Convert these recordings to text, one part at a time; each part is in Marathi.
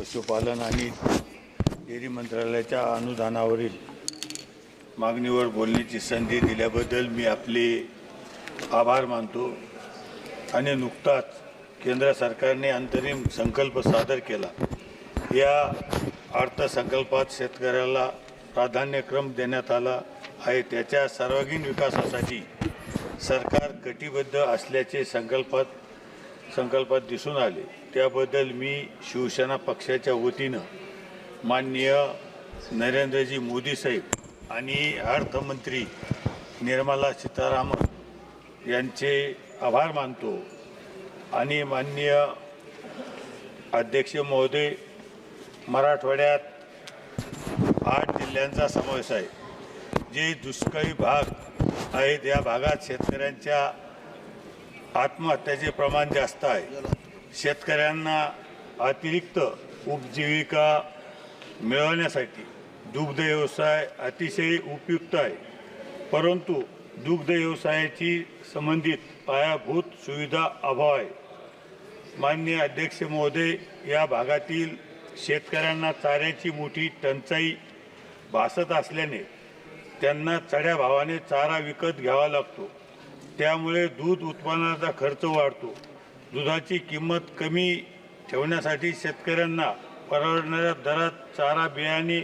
पशुपालन आणि डेअरी मंत्रालयाच्या अनुदानावरील मागणीवर बोलण्याची संधी दिल्याबद्दल मी आपले आभार मानतो आणि नुकताच केंद्र सरकारने अंतरिम संकल्प सादर केला. या अर्थसंकल्पात शेतकऱ्याला प्राधान्यक्रम देण्यात आला आहे. त्याच्या सर्वांगीण विकासासाठी सरकार कटिबद्ध असल्याचे संकल्पात संकल्पात दिसून आले. त्याबद्दल मी शिवसेना पक्षाच्या वतीनं माननीय नरेंद्रजी मोदी साहेब आणि अर्थमंत्री निर्मला सीतारामन यांचे आभार मानतो. आणि माननीय अध्यक्ष महोदय मराठवाड्यात आठ जिल्ह्यांचा समावेश आहे. जे दुष्काळी भाग आहेत या भागात शेतकऱ्यांच्या आत्महत्याचे प्रमाण जास्त आहे. शेतकऱ्यांना अतिरिक्त उपजीविका मिळवण्यासाठी दुग्ध व्यवसाय अतिशय उपयुक्त आहे. परंतु दुग्ध व्यवसायाची संबंधित पायाभूत सुविधा अभाव आहे. माननीय अध्यक्ष महोदय या भागातील शेतकऱ्यांना चाऱ्याची मोठी टंचाई भासत असल्याने त्यांना चढ्या भावाने चारा विकत घ्यावा लागतो. त्यामुळे दूध उत्पादनाचा खर्च वाढतो. दुधाची किंमत कमी ठेवण्यासाठी शेतकऱ्यांना परवडणाऱ्या दरात चारा बियाणे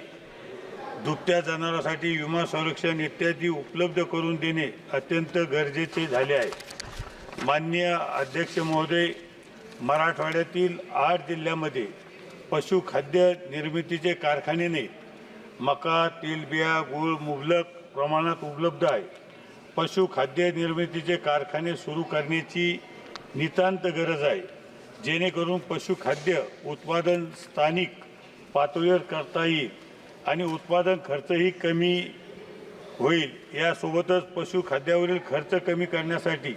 दुभत्या जनावरांसाठी विमा संरक्षण इत्यादी उपलब्ध करून देणे अत्यंत गरजेचे झाले आहे. माननीय अध्यक्ष महोदय मराठवाड्यातील आठ जिल्ह्यामध्ये पशुखाद्य निर्मितीचे कारखाने नाहीत मका तेलबिया गूळ मुबलक प्रमाणात उपलब्ध आहे. पशुखाद्य निर्मितीचे कारखाने सुरू करण्याची नितांत गरज आहे. जेणेकरून पशुखाद्य उत्पादन स्थानिक पातळीवर करता येईल आणि उत्पादन खर्चही कमी होईल. यासोबतच पशुखाद्यावरील खर्च कमी करण्यासाठी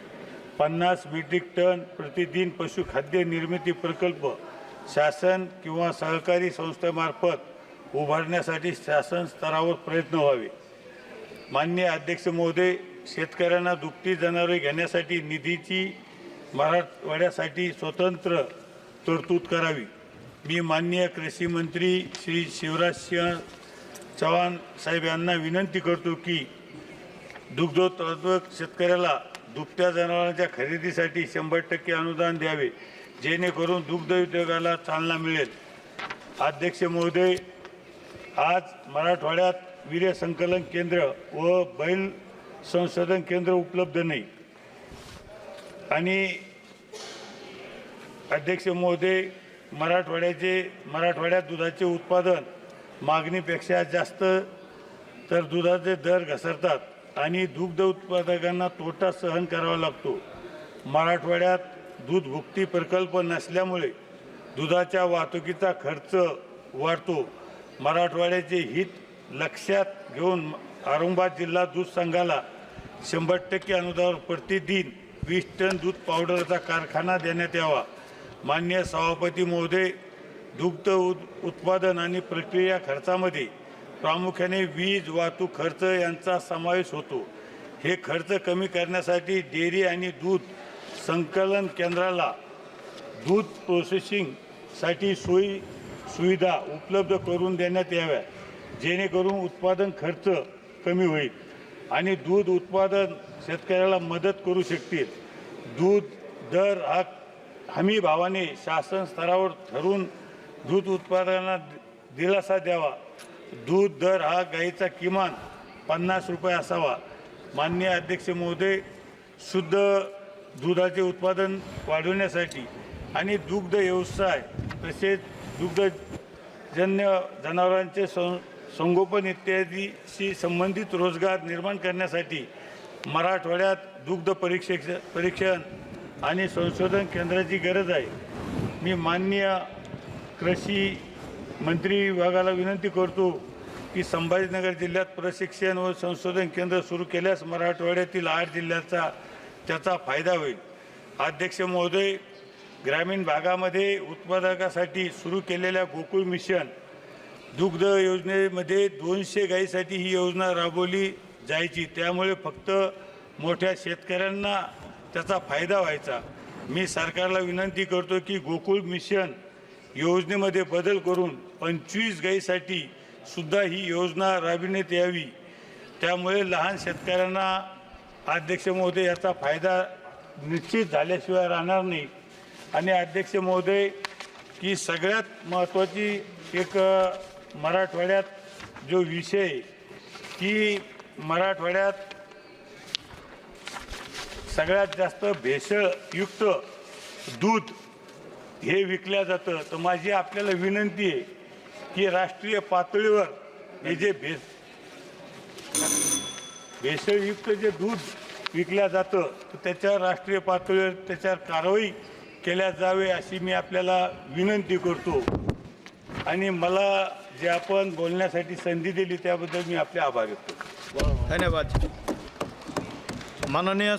पन्नास मेट्रिक टन प्रतिदिन पशुखाद्य निर्मिती प्रकल्प शासन किंवा सहकारी संस्थेमार्फत उभारण्यासाठी शासन स्तरावर प्रयत्न व्हावे. मान्य अध्यक्ष महोदय शेतकऱ्यांना दुभती जनावरे घेण्यासाठी निधीची मराठवाड्यासाठी स्वतंत्र तरतूद करावी. मी माननीय कृषी मंत्री श्री शिवराजसिंह चव्हाण साहेब यांना विनंती करतो की दुग्धोत्पादक शेतकऱ्याला दुभत्या जनावरांच्या खरेदीसाठी शंभर टक्के अनुदान द्यावे जेणेकरून दुग्ध उद्योगाला चालना मिळेल. अध्यक्ष महोदय आज मराठवाड्यात वीर्य संकलन केंद्र व बैल संशोधन केंद्र उपलब्ध नाही. आणि अध्यक्ष महोदय मराठवाड्याचे मराठवाड्यात दुधाचे उत्पादन मागणीपेक्षा जास्त तर दुधाचे दर घसरतात आणि दुग्ध उत्पादकांना तोटा सहन करावा लागतो. मराठवाड्यात दूध भुक्ती प्रकल्प नसल्यामुळे दुधाच्या वाहतुकीचा खर्च वाढतो. मराठवाड्याचे हित लक्षात घेऊन औरंगाबाद जिल्हा दूध संघाला शंभर टक्के अनुदान प्रतिदिन वीस टन दूध पावडरचा कारखाना देण्यात यावा. मान्य सभापती महोदय दुग्ध उत उत्पादन आणि प्रक्रिया खर्चामध्ये प्रामुख्याने वीज वाहतूक खर्च यांचा समावेश होतो. हे खर्च कमी करण्यासाठी डेअरी आणि दूध संकलन केंद्राला दूध प्रोसेसिंगसाठी सोयी सुविधा उपलब्ध करून देण्यात याव्या जेणेकरून उत्पादन खर्च कमी होईल. आणि दूध उत्पादन शेतकऱ्याला मदत करू शकतील. दूध दर हा हमी भावाने शासन स्तरावर ठरून दूध उत्पादनाला दिलासा द्यावा. दूध दर हा गाईचा किमान पन्नास रुपये असावा. माननीय अध्यक्ष महोदय शुद्ध दुधाचे उत्पादन वाढवण्यासाठी आणि दुग्ध व्यवसाय तसेच दुग्धजन्य जनावरांचे सं संगोपन इत्यादीशी संबंधित रोजगार निर्माण करण्यासाठी मराठवाड्यात दुग्ध परीक्षे परीक्षण आणि संशोधन केंद्राची गरज आहे. मी माननीय कृषी मंत्री विभागाला विनंती करतो की संभाजीनगर जिल्ह्यात प्रशिक्षण व संशोधन केंद्र सुरू केल्यास मराठवाड्यातील आठ जिल्ह्याचा त्याचा फायदा होईल. अध्यक्ष महोदय ग्रामीण भागामध्ये उत्पादकासाठी सुरू केलेल्या गोकुळ मिशन दुग्ध योजनेमध्ये दोनशे गाईसाठी ही योजना राबवली जायची. त्यामुळे फक्त मोठ्या शेतकऱ्यांना त्याचा फायदा व्हायचा. मी सरकारला विनंती करतो की गोकुळ मिशन योजनेमध्ये बदल करून पंचवीस गाईसाठी सुद्धा ही योजना राबविण्यात यावी. त्यामुळे लहान शेतकऱ्यांना अध्यक्ष महोदय याचा फायदा निश्चित झाल्याशिवाय राहणार नाही. आणि अध्यक्ष महोदय की सगळ्यात महत्त्वाची एक मराठवाड्यात जो विषय की मराठवाड्यात सगळ्यात जास्त भेसळयुक्त दूध हे विकल्या जातं. तर माझी आपल्याला विनंती आहे की राष्ट्रीय पातळीवर हे जे भेस भेसळयुक्त जे दूध विकल्या जातं तर त्याच्यावर राष्ट्रीय पातळीवर त्याच्यावर कारवाई केल्या जावे अशी मी आपल्याला विनंती करतो. आणि मला जे आपण बोलण्यासाठी संधी दिली त्याबद्दल मी आपले आभार व्यक्त धन्यवाद. माननीय